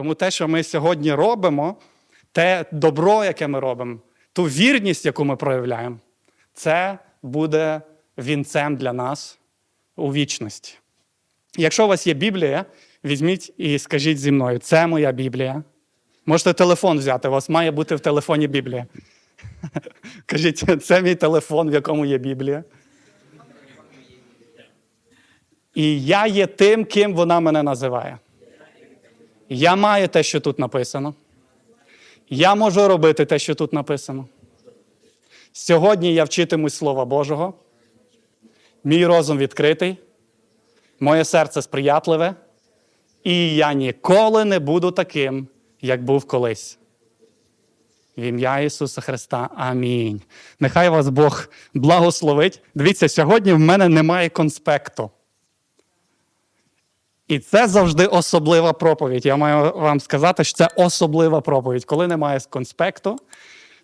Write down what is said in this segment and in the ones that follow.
Тому те, що ми сьогодні робимо, те добро, яке ми робимо, ту вірність, яку ми проявляємо, це буде вінцем для нас у вічності. Якщо у вас є Біблія, візьміть і скажіть зі мною: це моя Біблія. Можете телефон взяти, у вас має бути в телефоні Біблія. Кажіть, це мій телефон, в якому є Біблія. І я є тим, ким вона мене називає. Я маю те, що тут написано. Я можу робити те, що тут написано. Сьогодні я вчитимусь Слова Божого. Мій розум відкритий, моє серце сприятливе, і я ніколи не буду таким, як був колись. В ім'я Ісуса Христа. Амінь. Нехай вас Бог благословить. Дивіться, сьогодні в мене немає конспекту. І це завжди особлива проповідь. Я маю вам сказати, що це особлива проповідь. Коли немає конспекту,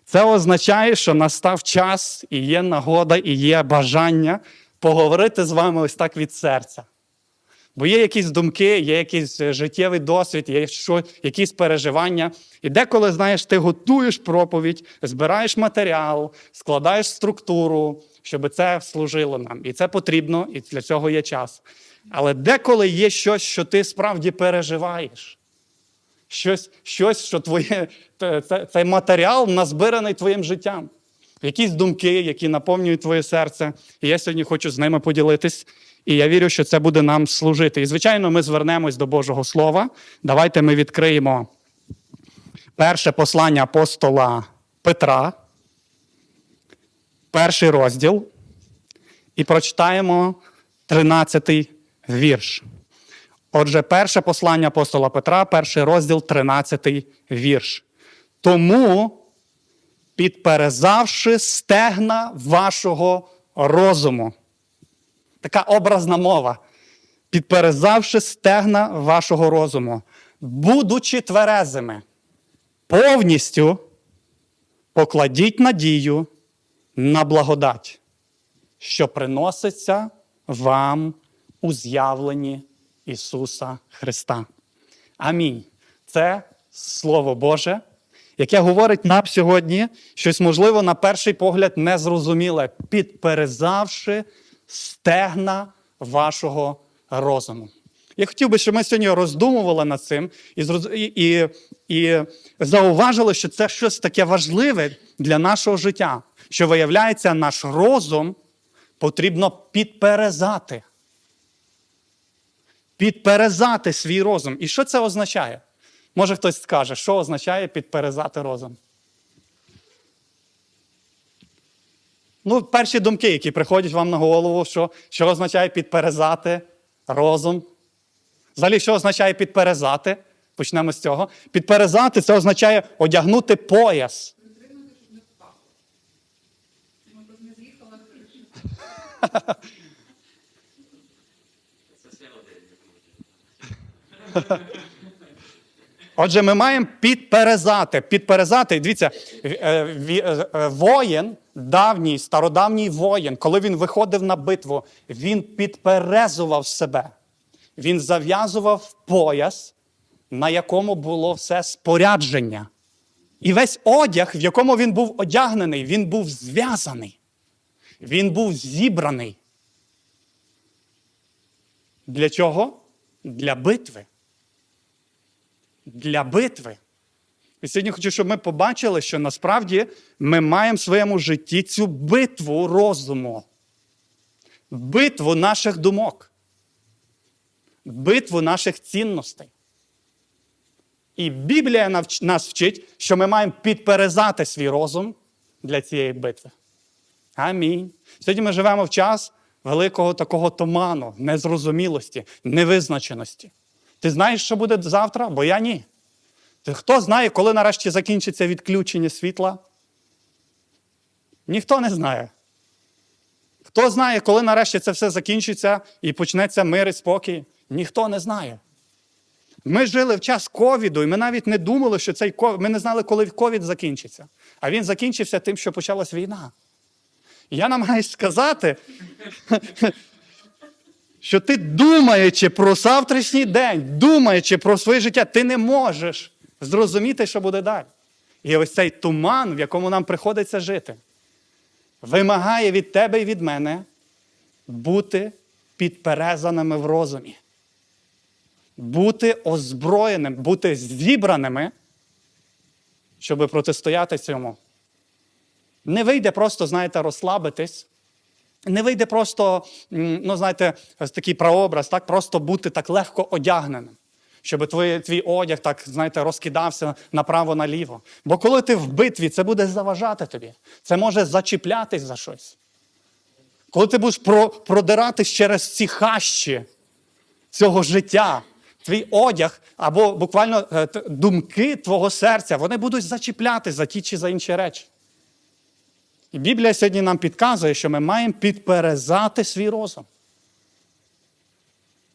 це означає, що настав час і є нагода, і є бажання поговорити з вами ось так від серця. Бо є якісь думки, є якийсь е, життєвий досвід, є що, якісь переживання. І деколи, знаєш, ти готуєш проповідь, збираєш матеріал, складаєш структуру, щоб це служило нам. І це потрібно, і для цього є час. Але деколи є щось, що ти справді переживаєш. Щось, щось що твоє, цей матеріал назбираний твоїм життям. Якісь думки, які наповнюють твоє серце. І я сьогодні хочу з ними поділитись. І я вірю, що це буде нам служити. І, звичайно, ми звернемось до Божого Слова. Давайте ми відкриємо перше послання апостола Петра, перший розділ, і прочитаємо 13 вірш. Отже, перше послання апостола Петра, перший розділ, 13 вірш. Тому, підперезавши стегна вашого розуму. Така образна мова. Підперезавши стегна вашого розуму, будучи тверезими, повністю покладіть надію на благодать, що приноситься вам у з'явленні Ісуса Христа. Амінь. Це Слово Боже, яке говорить нам сьогодні щось, можливо, на перший погляд незрозуміле, підперезавши стегна вашого розуму. Я хотів би, щоб ми сьогодні роздумували над цим і, і, і, зауважили, що це щось таке важливе для нашого життя, що виявляється, наш розум потрібно підперезати. Підперезати свій розум. І що це означає? Може хтось скаже, що означає підперезати розум? Ну, перші думки, які приходять вам на голову, що, що означає підперезати розум. Взагалі, що означає підперезати? Почнемо з цього. Підперезати це означає одягнути пояс. Отже, ми маємо підперезати. Підперезати. Дивіться, е, ві- е, воїн, давній, стародавній воїн, коли він виходив на битву, він підперезував себе. Він зав'язував пояс, на якому було все спорядження. І весь одяг, в якому він був одягнений, він був зв'язаний. Він був зібраний. Для чого? Для битви для битви. І сьогодні хочу, щоб ми побачили, що насправді ми маємо в своєму житті цю битву розуму, битву наших думок, битву наших цінностей. І Біблія нас вчить, що ми маємо підперезати свій розум для цієї битви. Амінь. Сьогодні ми живемо в час великого такого туману, незрозумілості, невизначеності. Ти знаєш, що буде завтра, бо я ні. Ти хто знає, коли нарешті закінчиться відключення світла? Ніхто не знає. Хто знає, коли нарешті це все закінчиться і почнеться мир і спокій? Ніхто не знає. Ми жили в час ковіду, і ми навіть не думали, що цей ковід, ми не знали, коли ковід закінчиться. А він закінчився тим, що почалась війна. Я намагаюся сказати, що ти, думаючи про завтрашній день, думаючи про своє життя, ти не можеш зрозуміти, що буде далі. І ось цей туман, в якому нам приходиться жити, вимагає від тебе і від мене бути підперезаними в розумі, бути озброєним, бути зібраними, щоб протистояти цьому. Не вийде просто, знаєте, розслабитись. Не вийде просто, ну, знаєте, такий прообраз, так, просто бути так легко одягненим, щоб твій, твій одяг так, знаєте, розкидався направо-наліво. Бо коли ти в битві, це буде заважати тобі. Це може зачіплятись за щось. Коли ти будеш про, продиратись через ці хащі цього життя, твій одяг або буквально е, думки твого серця, вони будуть зачіплятись за ті чи за інші речі. І Біблія сьогодні нам підказує, що ми маємо підперезати свій розум.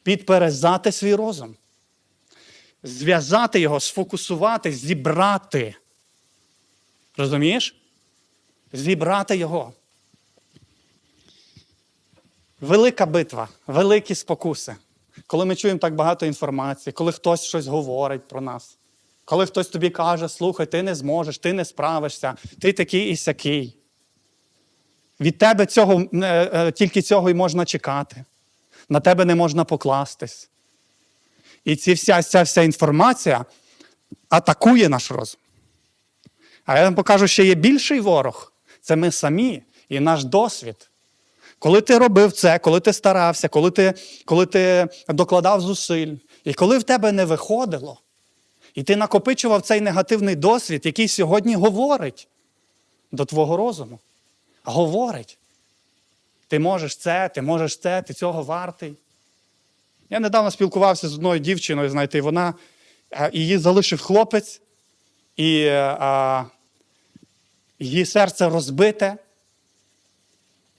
Підперезати свій розум. Зв'язати його, сфокусувати, зібрати. Розумієш? Зібрати його. Велика битва, великі спокуси. Коли ми чуємо так багато інформації, коли хтось щось говорить про нас, коли хтось тобі каже, слухай, ти не зможеш, ти не справишся, ти такий і сякий. Від тебе цього, е, е, тільки цього й можна чекати. На тебе не можна покластись. І ці вся, ця вся інформація атакує наш розум. А я вам покажу, що є більший ворог це ми самі і наш досвід. Коли ти робив це, коли ти старався, коли ти, коли ти докладав зусиль, і коли в тебе не виходило, і ти накопичував цей негативний досвід, який сьогодні говорить до твого розуму. Говорить. Ти можеш це, ти можеш це, ти цього вартий. Я недавно спілкувався з одною дівчиною, знаєте, вона е, її залишив хлопець, і е, а, її серце розбите.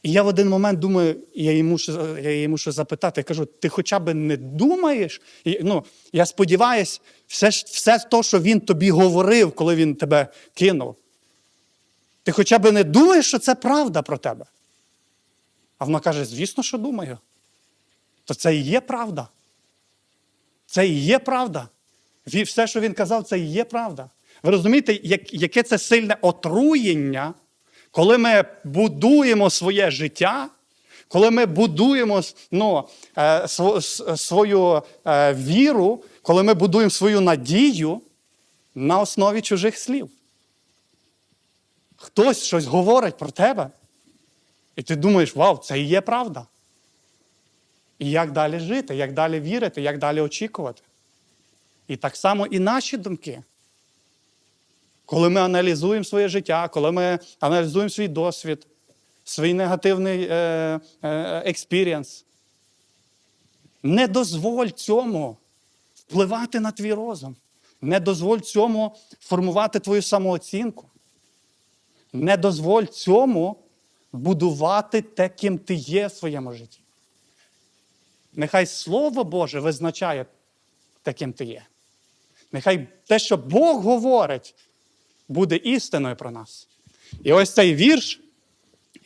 І я в один момент думаю, я її мушу, я її мушу запитати, я кажу, ти хоча б не думаєш? І, ну, я сподіваюся, все, все те, що він тобі говорив, коли він тебе кинув. Ти хоча б не думаєш, що це правда про тебе? А вона каже: звісно, що думаю. То це і є правда. Це і є правда. Все, що він казав, це і є правда. Ви розумієте, яке це сильне отруєння, коли ми будуємо своє життя, коли ми будуємо ну, е, свою е, віру, коли ми будуємо свою надію на основі чужих слів. Хтось щось говорить про тебе, і ти думаєш, вау, це і є правда. І як далі жити, як далі вірити, як далі очікувати. І так само і наші думки. Коли ми аналізуємо своє життя, коли ми аналізуємо свій досвід, свій негативний е, е, експірієнс, не дозволь цьому впливати на твій розум. Не дозволь цьому формувати твою самооцінку. Не дозволь цьому будувати те, ким ти є в своєму житті. Нехай Слово Боже визначає те, ким ти є. Нехай те, що Бог говорить, буде істиною про нас. І ось цей вірш,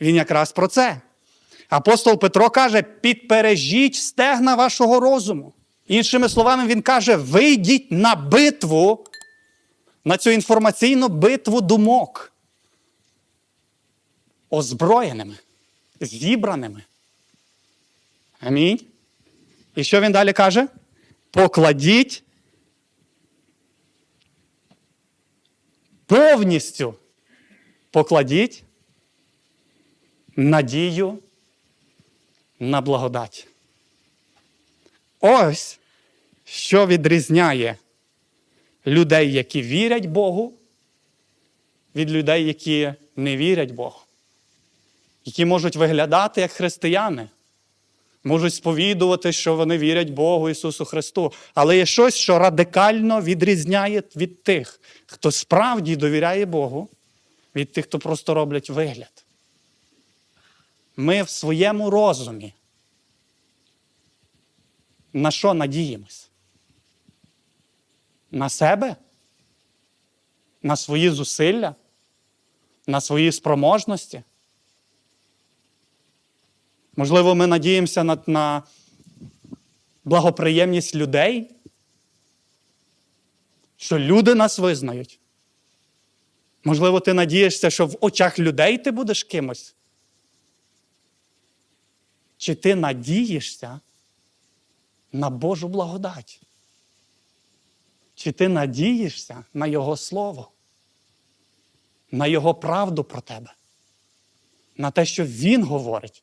він якраз про це. Апостол Петро каже: підпережіть стегна вашого розуму. Іншими словами, він каже: вийдіть на битву, на цю інформаційну битву думок. Озброєними, зібраними. Амінь. І що він далі каже? Покладіть повністю покладіть надію на благодать. Ось що відрізняє людей, які вірять Богу, від людей, які не вірять Богу, які можуть виглядати як християни, можуть сповідувати, що вони вірять Богу Ісусу Христу. Але є щось, що радикально відрізняє від тих, хто справді довіряє Богу, від тих, хто просто роблять вигляд. Ми в своєму розумі. На що надіємось? На себе? На свої зусилля? На свої спроможності? Можливо, ми надіємося на, на, благоприємність людей, що люди нас визнають. Можливо, ти надієшся, що в очах людей ти будеш кимось. Чи ти надієшся на Божу благодать? Чи ти надієшся на Його Слово, на Його правду про тебе, на те, що Він говорить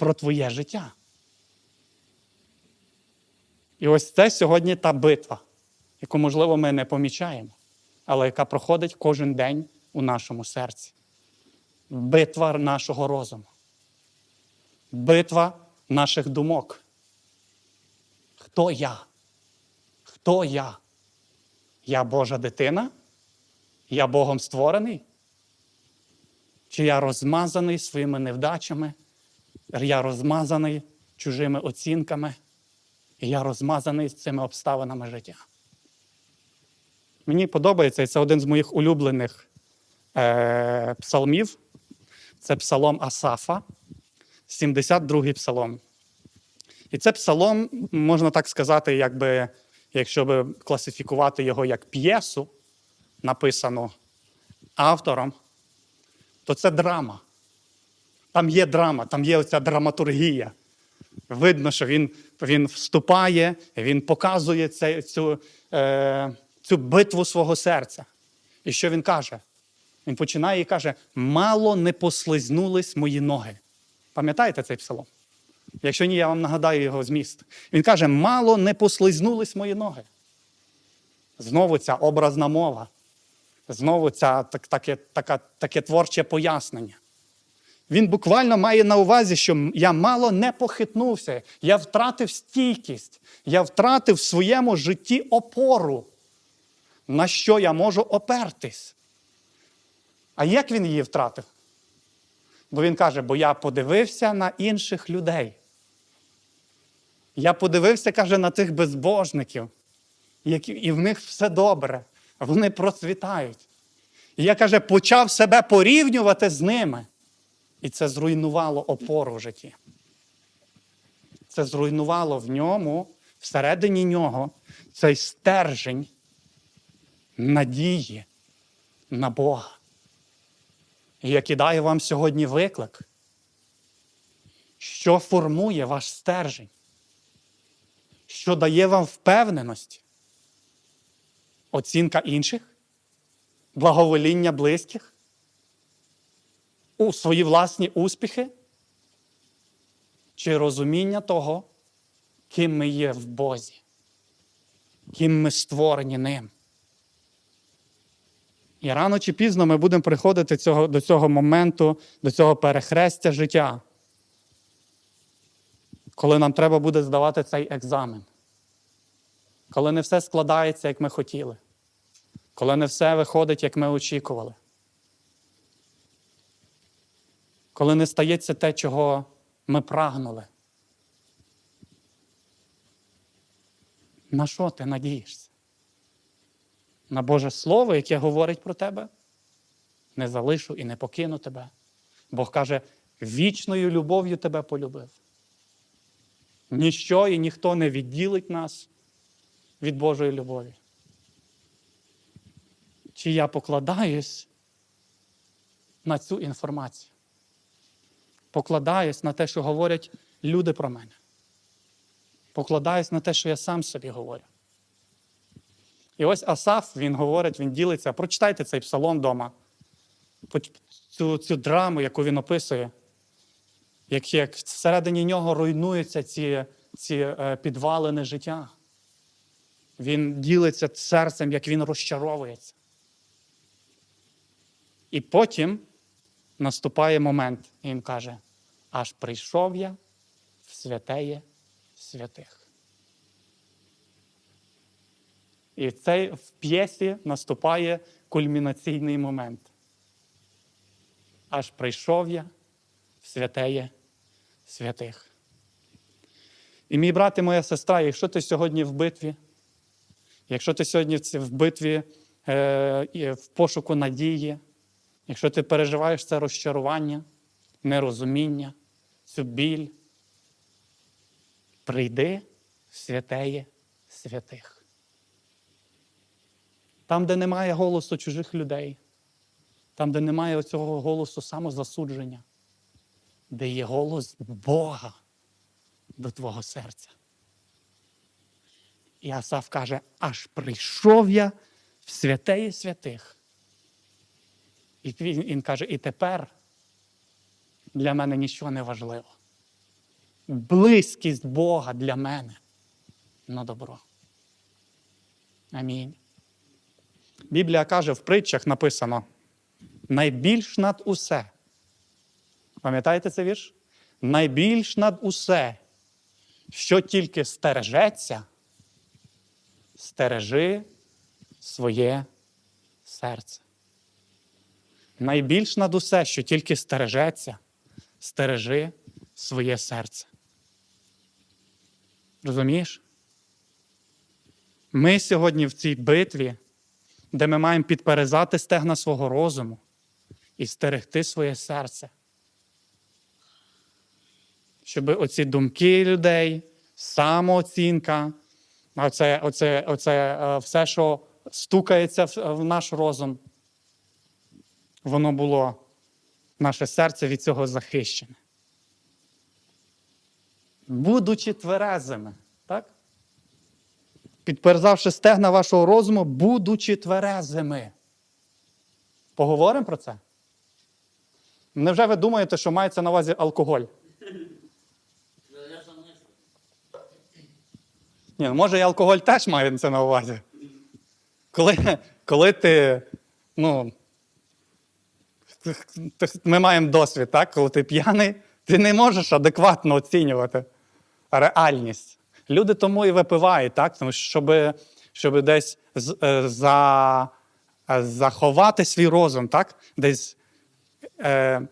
про твоє життя? І ось це сьогодні та битва, яку, можливо, ми не помічаємо, але яка проходить кожен день у нашому серці. Битва нашого розуму, битва наших думок. Хто я? Хто я? Я Божа дитина? Я Богом створений? Чи я розмазаний своїми невдачами? Я розмазаний чужими оцінками? І я розмазаний з цими обставинами життя. Мені подобається, і це один з моїх улюблених е, псалмів. Це псалом Асафа, 72-й псалом. І це псалом, можна так сказати, якби, якщо би класифікувати його як п'єсу, написану автором, то це драма. Там є драма, там є оця драматургія. Видно, що він, він вступає, він показує це, цю, е, цю битву свого серця. І що він каже? Він починає і каже: мало не послизнулись мої ноги. Пам'ятаєте цей псалом? Якщо ні, я вам нагадаю його зміст. Він каже: мало не послизнулись мої ноги. Знову ця образна мова, знову ця, так, таке, така, таке творче пояснення. Він буквально має на увазі, що я мало не похитнувся, я втратив стійкість, я втратив в своєму житті опору, на що я можу опертись. А як він її втратив? Бо він каже, бо я подивився на інших людей. Я подивився, каже, на тих безбожників, які, і в них все добре, вони процвітають. І я каже, почав себе порівнювати з ними. І це зруйнувало опору в житті. Це зруйнувало в ньому, всередині нього, цей стержень надії на Бога. І я кидаю вам сьогодні виклик, що формує ваш стержень, що дає вам впевненість, оцінка інших, благовоління близьких у свої власні успіхи чи розуміння того, ким ми є в Бозі, ким ми створені ним. І рано чи пізно ми будемо приходити цього, до цього моменту, до цього перехрестя життя, коли нам треба буде здавати цей екзамен, коли не все складається, як ми хотіли, коли не все виходить, як ми очікували. Коли не стається те, чого ми прагнули. На що ти надієшся? На Боже Слово, яке говорить про тебе? Не залишу і не покину тебе. Бог каже, вічною любов'ю тебе полюбив. Ніщо і ніхто не відділить нас від Божої любові. Чи я покладаюсь на цю інформацію? Покладаюсь на те, що говорять люди про мене. Покладаюсь на те, що я сам собі говорю. І ось Асаф, він говорить, він ділиться. Прочитайте цей псалом вдома, цю, цю драму, яку він описує, як, як всередині нього руйнуються ці, ці е, підвалини життя. Він ділиться серцем, як він розчаровується. І потім наступає момент, і він каже: аж прийшов я в святеє святих. І цей в п'єсі наступає кульмінаційний момент. Аж прийшов я в святеє святих. І мій брат і моя сестра, якщо ти сьогодні в битві, якщо ти сьогодні в битві е, в пошуку надії, Якщо ти переживаєш це розчарування, нерозуміння, цю біль, прийди в святеє святих. Там, де немає голосу чужих людей, там, де немає цього голосу самозасудження, де є голос Бога до твого серця. І Асав каже: аж прийшов я в святеє святих. І він, він каже, і тепер для мене нічого не важливо. Близькість Бога для мене на добро. Амінь. Біблія каже, в притчах написано: найбільш над усе. Пам'ятаєте цей вірш? Найбільш над усе, що тільки стережеться, стережи своє серце. Найбільш над усе, що тільки стережеться, стережи своє серце. Розумієш? Ми сьогодні в цій битві, де ми маємо підперезати стегна свого розуму і стерегти своє серце. Щоб оці думки людей, самооцінка, оце, оце, оце е, все, що стукається в, в наш розум, воно було, наше серце від цього захищене. Будучи тверезими, так? Підперзавши стегна вашого розуму, будучи тверезими. Поговоримо про це? Невже ви думаєте, що мається на увазі алкоголь? Ні, ну, може і алкоголь теж мається на увазі. Коли, коли ти, ну, ми маємо досвід, так? коли ти п'яний, ти не можеш адекватно оцінювати реальність. Люди тому і випивають, так? тому що щоб, щоб десь е, за, е, заховати свій розум, так? десь е,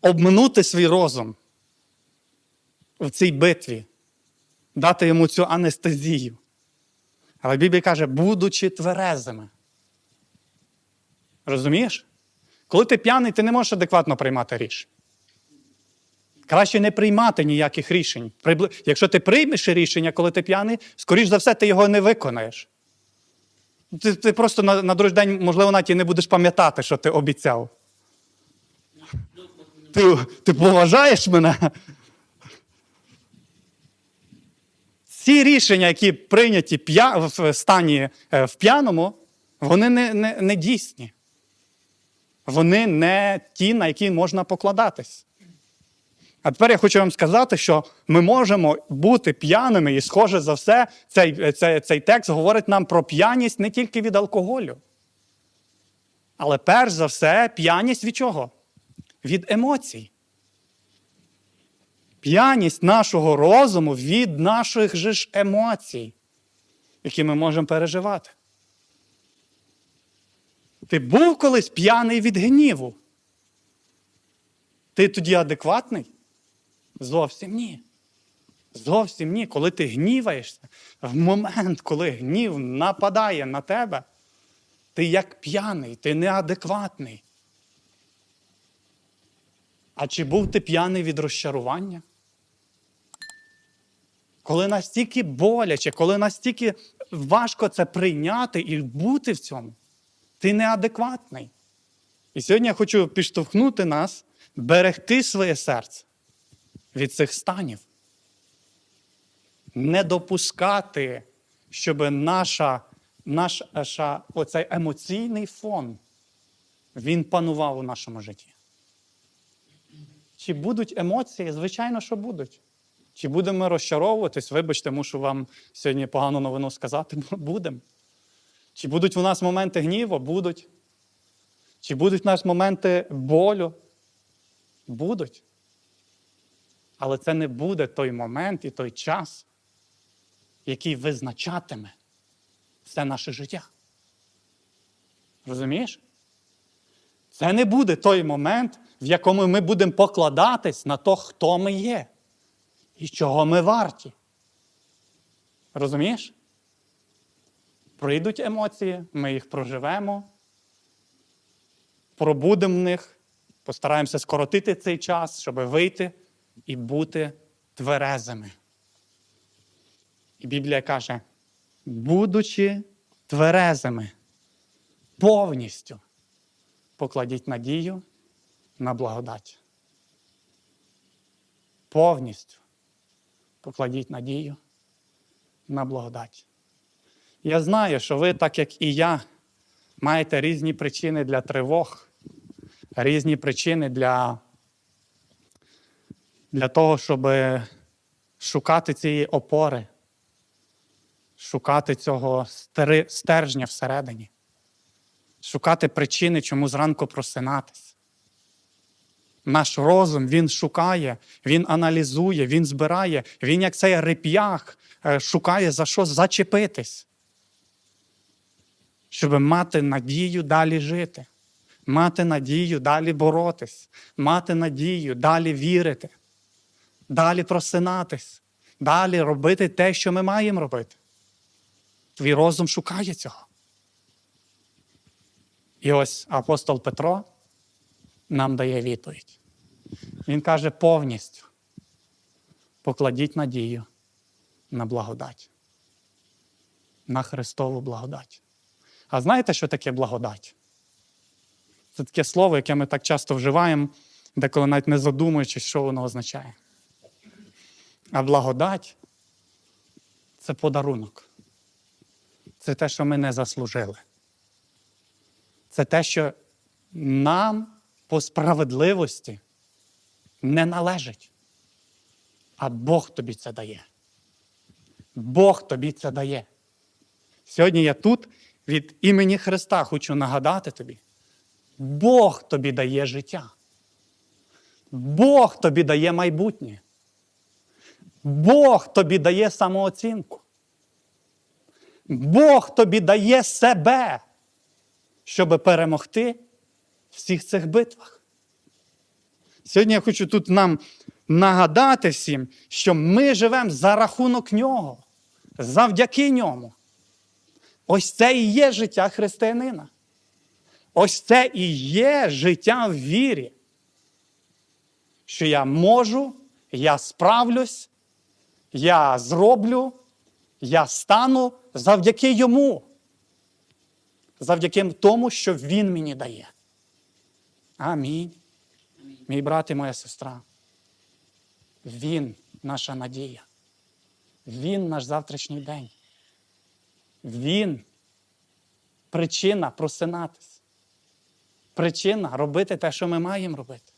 обминути свій розум в цій битві, дати йому цю анестезію. Але Біблія каже, будучи тверезими. Розумієш? Коли ти п'яний, ти не можеш адекватно приймати рішення. Краще не приймати ніяких рішень. Якщо ти приймеш рішення, коли ти п'яний, скоріш за все, ти його не виконаєш. Ти, ти просто на, на другий день, можливо, навіть і не будеш пам'ятати, що ти обіцяв. Ти, ти поважаєш мене? Ці рішення, які прийняті в стані е, в п'яному, вони не, не, не дійсні. Вони не ті, на які можна покладатись. А тепер я хочу вам сказати, що ми можемо бути п'яними, і, схоже за все, цей, цей, цей текст говорить нам про п'яність не тільки від алкоголю. Але перш за все, п'яність від чого? Від емоцій. П'яність нашого розуму від наших же ж емоцій, які ми можемо переживати. Ти був колись п'яний від гніву. Ти тоді адекватний? Зовсім ні. Зовсім ні. Коли ти гніваєшся, в момент, коли гнів нападає на тебе, ти як п'яний, ти неадекватний. А чи був ти п'яний від розчарування? Коли настільки боляче, коли настільки важко це прийняти і бути в цьому, ти неадекватний. І сьогодні я хочу підштовхнути нас, берегти своє серце від цих станів. Не допускати, щоб наша, наш наша, оцей емоційний фон він панував у нашому житті. Чи будуть емоції? Звичайно, що будуть. Чи будемо розчаровуватись? Вибачте, мушу вам сьогодні погану новину сказати, будемо. Чи будуть у нас моменти гніву? Будуть. Чи будуть у нас моменти болю? Будуть. Але це не буде той момент і той час, який визначатиме все наше життя. Розумієш? Це не буде той момент, в якому ми будемо покладатись на то, хто ми є і чого ми варті. Розумієш? Прийдуть емоції, ми їх проживемо, пробудемо в них, постараємося скоротити цей час, щоб вийти і бути тверезими. І Біблія каже, будучи тверезими, повністю покладіть надію на благодать. Повністю покладіть надію на благодать. Я знаю, що ви, так як і я, маєте різні причини для тривог, різні причини для, для того, щоб шукати цієї опори, шукати цього стержня всередині, шукати причини, чому зранку просинатись. Наш розум він шукає, він аналізує, він збирає, він, як цей реп'ях, е, шукає за що зачепитись, щоб мати надію далі жити, мати надію далі боротись, мати надію далі вірити, далі просинатись, далі робити те, що ми маємо робити. Твій розум шукає цього. І ось апостол Петро нам дає відповідь. Він каже повністю покладіть надію на благодать, на Христову благодать. А знаєте, що таке благодать? Це таке слово, яке ми так часто вживаємо, деколи навіть не задумуючись, що воно означає. А благодать це подарунок. Це те, що ми не заслужили. Це те, що нам по справедливості не належить. А Бог тобі це дає. Бог тобі це дає. Сьогодні я тут від імені Христа хочу нагадати тобі: Бог тобі дає життя. Бог тобі дає майбутнє. Бог тобі дає самооцінку. Бог тобі дає себе, щоб перемогти в всіх цих битвах. Сьогодні я хочу тут нам нагадати всім, що ми живемо за рахунок нього, завдяки ньому. Ось це і є життя християнина. Ось це і є життя в вірі. Що я можу, я справлюсь, я зроблю, я стану завдяки йому. Завдяки тому, що він мені дає. Амінь. Мій брат і моя сестра. Він наша надія. Він наш завтрашній день. Він причина просинатись. Причина робити те, що ми маємо робити.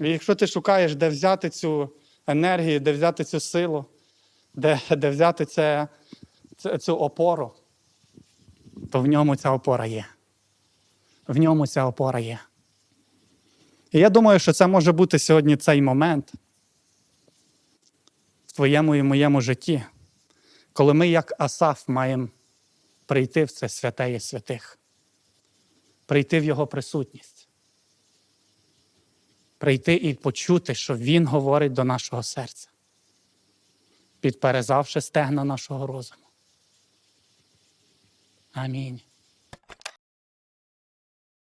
І якщо ти шукаєш, де взяти цю енергію, де взяти цю силу, де, де взяти це, цю опору, то в ньому ця опора є. В ньому ця опора є. І я думаю, що це може бути сьогодні цей момент в твоєму і моєму житті, коли ми, як Асаф, маємо прийти в це святе і святих, прийти в Його присутність, прийти і почути, що Він говорить до нашого серця, підперезавши стегна нашого розуму. Амінь.